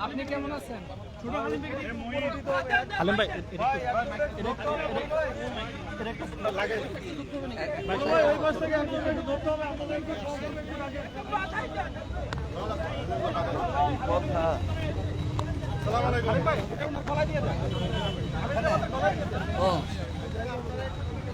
আপনি কেমন আছেন আলম ভাই ও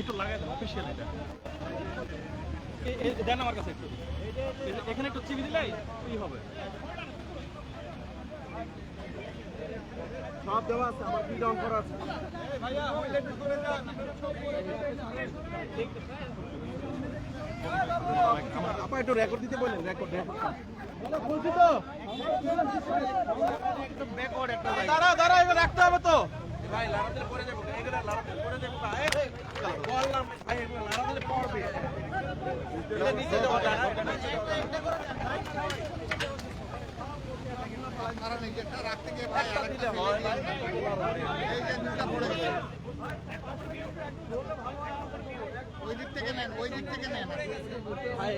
একটু লাগাই দেন অফিসিয়াল এটা। দেন আমার কাছে একটু। এখানে একটু চিবি দিলেই কি হবে। সব দেওয়া আছে আমার কি ডাউন করা আছে। আমার আপা একটু রেকর্ড দিতে বলেন রেকর্ড রেকর্ড বলছি তো। দাঁড়া দাঁড়া এবার রাখতে হবে তো। ভাই বললাম ভাই। এগুলা লাড়াতে পড়বে। এটা নিচে ওই দিক থেকে নেন ওই দিক থেকে নেন। ভাই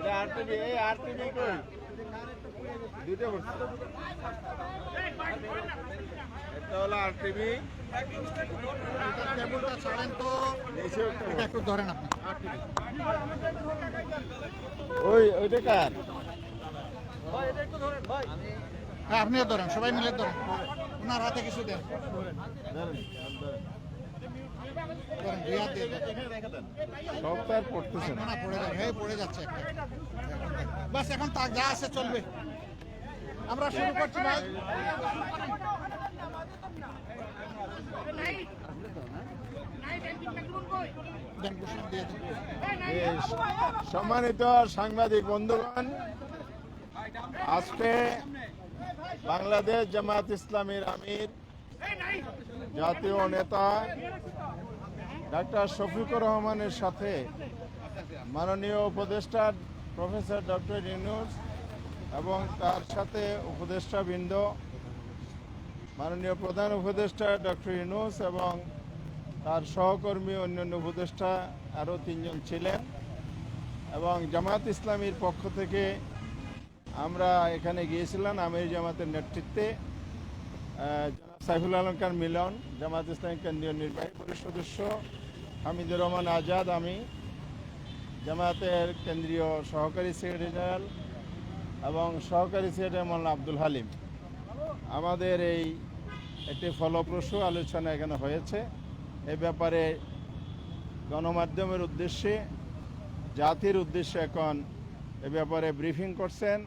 এটা এই আরটিভি কই? দুটো হলো টেবিলটা ছাড়েন তো এটা একটু ধরেন আপনি ওই ওইটা কার? হ্যাঁ আপনিও ধরেন সবাই মিলে ধরেন। ওনার হাতে কিছু দেন। সব পড়তেছে না। পড়ে যাবে। পড়ে যাচ্ছে। একটা বাস এখন তা যা আছে চলবে। আমরা শুরু করছি সম্মানিত সাংবাদিক বন্ধুগণ, আজকে বাংলাদেশ জামাত ইসলামীর আমির, জাতীয় নেতা ডাক্তার শফিকুর রহমানের সাথে মাননীয় উপদেষ্টা প্রফেসর ডক্টর ইউনুস এবং তার সাথে উপদেষ্টা বৃন্দ মাননীয় প্রধান উপদেষ্টা ডক্টর ইউনুস এবং তার সহকর্মী অন্যান্য উপদেষ্টা আরও তিনজন ছিলেন এবং জামাত ইসলামীর পক্ষ থেকে আমরা এখানে গিয়েছিলাম আমির জামাতের নেতৃত্বে সাইফুল আলমকার মিলন জামাত ইসলামী কেন্দ্রীয় নির্বাহী পরিষদ সদস্য, হামিদুর রহমান আজাদ আমি জামাতের কেন্দ্রীয় সহকারী সেক্রেটারি জেনারেল এবং সহকারী সেক্রেটারি মোল্লা আব্দুল হালিম। আমাদের এই একটি ফলপ্রসূ আলোচনা এখানে হয়েছে। এ ব্যাপারে গণমাধ্যমের উদ্দেশ্যে, জাতির উদ্দেশ্যে এখন এ ব্যাপারে ব্রিফিং করছেন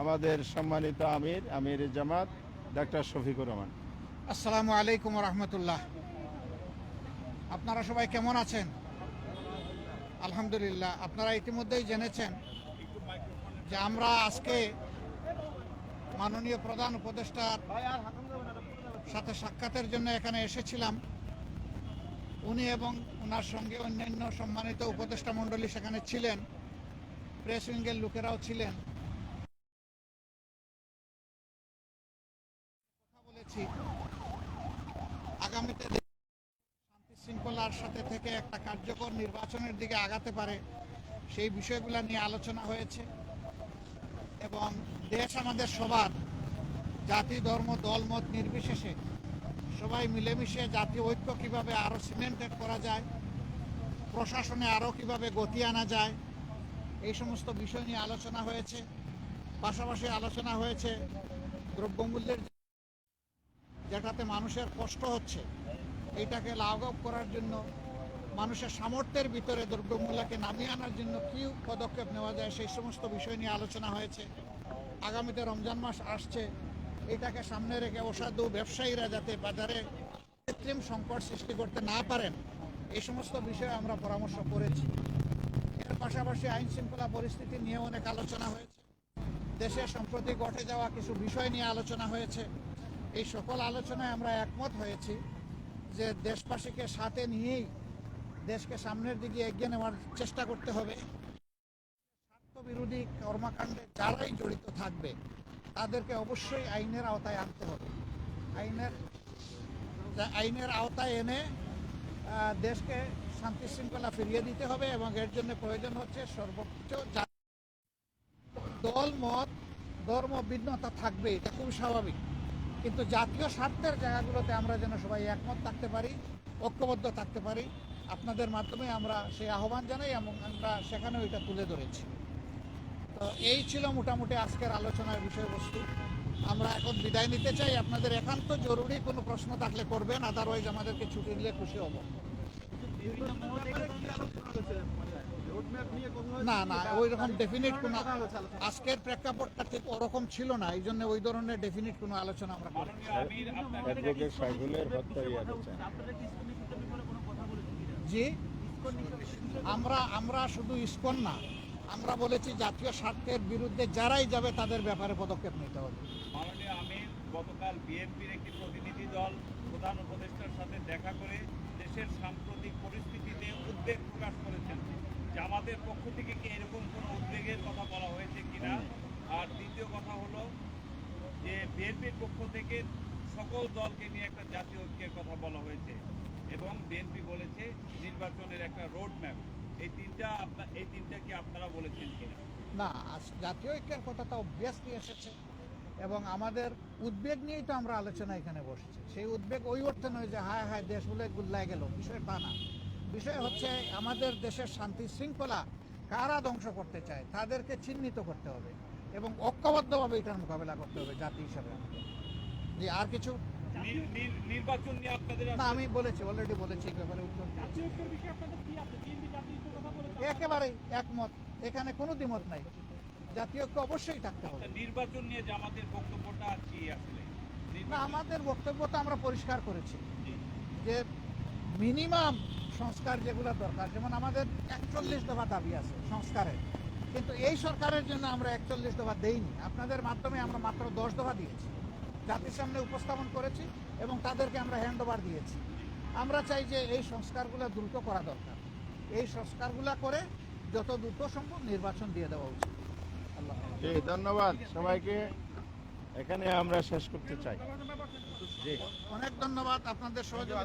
আমাদের সম্মানিত আমির আমির জামাত, ডাক্তার শফিকুর রহমান। আসসালামু আলাইকুম রহমতুল্লাহ আপনারা সবাই কেমন আছেন? আলহামদুলিল্লাহ, আপনারা ইতিমধ্যেই জেনেছেন যে আমরা আজকে মাননীয় প্রধান উপদেষ্টার সাথে সাক্ষাতের জন্য এখানে এসেছিলাম। উনি এবং ওনার সঙ্গে অন্যান্য সম্মানিত উপদেষ্টা মণ্ডলী সেখানে ছিলেন। প্রেস উইঙ্গের লোকেরাও ছিলেন। বলেছি। আগামীতে শান্তি শৃঙ্খলার সাথে থেকে একটা কার্যকর নির্বাচনের দিকে আগাতে পারে, সেই বিষয়গুলো নিয়ে আলোচনা হয়েছে। এবং দেশ আমাদের সবার, জাতি, ধর্ম দলমত নির্বিশেষে সবাই মিলেমিশে জাতীয় ঐক্য কীভাবে আরও সিমেন্টেড করা যায়, প্রশাসনে আরও কীভাবে গতি আনা যায়, এই সমস্ত বিষয় নিয়ে আলোচনা হয়েছে, পাশাপাশি আলোচনা হয়েছে দ্রব্যমূল্যের যেটাতে মানুষের কষ্ট হচ্ছে, এইটাকে লাঘব করার জন্য মানুষের সামর্থ্যের ভিতরে দ্রব্যমূল্যকে নামিয়ে আনার জন্য কী পদক্ষেপ নেওয়া যায়, সেই সমস্ত বিষয় নিয়ে আলোচনা হয়েছে। আগামীতে রমজান মাস আসছে। এটাকে সামনে রেখে অসাধু ব্যবসায়ীরা যাতে বাজারে কৃত্রিম সংকট সৃষ্টি করতে না পারেন, এই সমস্ত বিষয়ে আমরা পরামর্শ করেছি। এর পাশাপাশি আইন শৃঙ্খলা পরিস্থিতি নিয়ে অনেক আলোচনা হয়েছে। দেশে সম্প্রতি ঘটে যাওয়া কিছু বিষয় নিয়ে আলোচনা হয়েছে। এই সকল আলোচনায় আমরা একমত হয়েছি যে দেশবাসীকে সাথে নিয়েই দেশকে সামনের দিকে এগিয়ে নেওয়ার চেষ্টা করতে হবে। স্বার্থবিরোধী কর্মকাণ্ডে যারাই জড়িত থাকবে, তাদেরকে অবশ্যই আইনের আওতায় আনতে হবে। আইনের আইনের আওতায় এনে দেশকে শান্তি শৃঙ্খলা ফিরিয়ে দিতে হবে এবং এর জন্য প্রয়োজন হচ্ছে সর্বোচ্চ দল, মত, ধর্ম, ভিন্নতা থাকবে, এটা খুব স্বাভাবিক। কিন্তু জাতীয় স্বার্থের জায়গাগুলোতে আমরা যেন সবাই একমত থাকতে পারি, ঐক্যবদ্ধ থাকতে পারি আপনাদের মাধ্যমে আমরা সেই আহ্বান জানাই এবং আমরা সেখানেও এটা তুলে ধরেছি। তো এই ছিল মোটামুটি আজকের আলোচনার বিষয়বস্তু। আমরা এখন বিদায় নিতে চাই। আপনাদের একান্ত জরুরি কোনো প্রশ্ন থাকলে করবেন আদারওয়াইজ আমাদেরকে ছুটি দিলে খুশি হব। না না ওই রকম ডেফিনিট কোনো আজকের প্রেক্ষাপটটা ঠিক ওরকম ছিল না, এই জন্য ওই ধরনের ডেফিনিট কোনো আলোচনা আমরা করি জি আমরা আমরা শুধু ইস্কন না, আমরা বলেছি জাতীয় স্বার্থের বিরুদ্ধে যারাই যাবে তাদের ব্যাপারে পদক্ষেপ নিতে হবে। মাননীয় আমির, গতকাল বিএনপির একটি প্রতিনিধি দল প্রধান উপদেষ্টার সাথে দেখা করে দেশের সাম্প্রতিক পরিস্থিতিতে উদ্বেগ প্রকাশ করেছেন। জামাতের পক্ষ থেকে কি এরকম কোনো উদ্বেগের কথা বলা হয়েছে কিনা? আর দ্বিতীয় কথা হলো যে বিএনপির পক্ষ থেকে সকল দলকে নিয়ে একটা জাতীয় ঐক্যের কথা বলা হয়েছে। এবং বিএনপি বলেছে নির্বাচনের একটা রোড ম্যাপ এই তিনটা আপনার এই তিনটা কি আপনারা বলেছেন কিনা? না জাতীয় ঐক্যের কথা তো অবভিয়াসলি এসেছে। এবং আমাদের উদ্বেগ নিয়েই তো আমরা আলোচনা এখানে বসেছি। সেই উদ্বেগ ওই অর্থে নয় যে, হায় হায় দেশ বলে গুল্লায় গেল। বিষয় তা না। বিষয় হচ্ছে, আমাদের দেশের শান্তি শৃঙ্খলা কারা ধ্বংস করতে চায়, তাদেরকে চিহ্নিত করতে হবে এবং ঐক্যবদ্ধভাবে এটার মোকাবেলা করতে হবে জাতি হিসাবে আমাদের। আর কিছু নির্বাচন নিয়ে আপনাদের আমি বলেছি অলরেডি বলেছি এই ব্যাপারে উত্তর। একেবারেই একমত। এখানে কোনো দ্বিমত নাই। জাতীয় ঐক্য অবশ্যই থাকতে হবে। নির্বাচন নিয়ে জামাতের বক্তব্যটা কি আসলে? না আমাদের বক্তব্য তো আমরা পরিষ্কার করেছি। যে মিনিমাম সংস্কার যেগুলো দরকার যেমন আমাদের একচল্লিশ দফা দাবি আছে সংস্কারের। কিন্তু এই সরকারের জন্য আমরা একচল্লিশ দফা দেইনি। আপনাদের মাধ্যমে আমরা মাত্র দশ দফা দিয়েছি। জাতির সামনে উপস্থাপন করেছি এবং তাদেরকে আমরা হ্যান্ড ওভার দিয়েছি। আমরা চাই যে এই সংস্কারগুলো দ্রুত করা দরকার। এই সংস্কারগুলো করে যত দ্রুত সম্ভব নির্বাচন দিয়ে দেওয়া উচিত। জি ধন্যবাদ সবাইকে। এখানে আমরা শেষ করতে চাই। অনেক ধন্যবাদ আপনাদের সহযোগিতা।